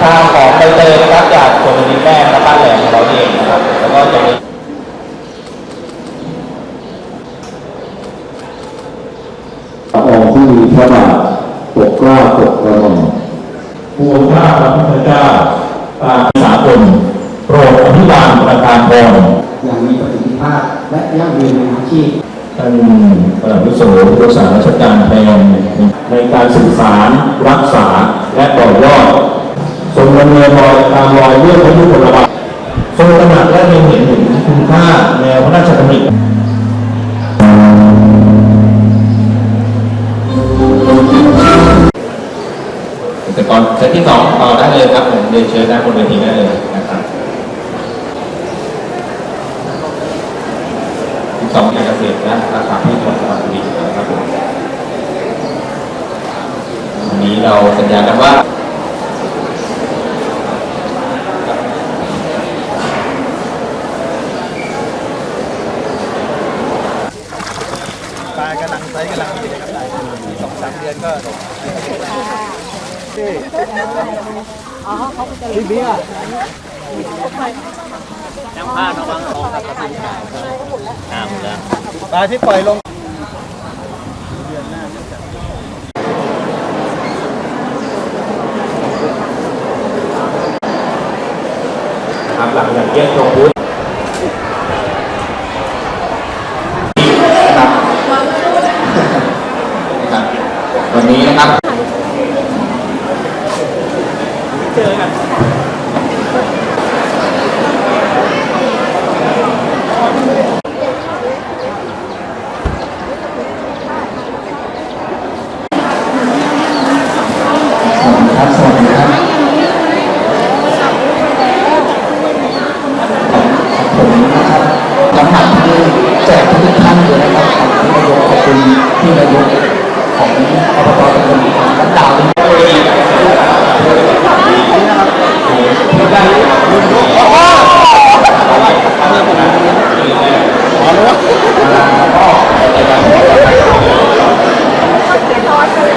ชาของใบเตยนะครับจากสวนนินแม่และบ้านแหลมของเราเองนะครับแล้วก็จะมีองค์ที่มีพระบาทปกเกล้าปกกระหม่อมพวงข้าพระพุทธเจ้าตามสากลโปรดอภิบาลประธานพรอย่างมีประสิทธิภาพและยั่งยืนในอาชีพท่านประหลัดวิศนุรักษาราชการแทนในการสื่อสารรักษาและต่อยอดทรงดำเนินรอยตามรอยเรื่องพระยุคลบาททรงตระหนักและเล็งเห็นถึงคุณค่าแนวพระราชดำริแต่ก่อนเซตที่สองต่อได้เลยครับผมเรียนเชิญด้านบนเวทีได้เลยนะครับที่สองการเกษตรและราคาพืชผลสวัสดินะครับผมวันนี้เราสัญญากันว่า ปลา กำลังไซส์กำลังดีเลยครับอีกสองสามเดือนก็พี่เบียร์ยังพาดระวังของครับปลาที่ปล่อยลงครับหลังจากเยี่ยมชมพุทธนะครับนะครับ วันนี้นะครับเจอกัน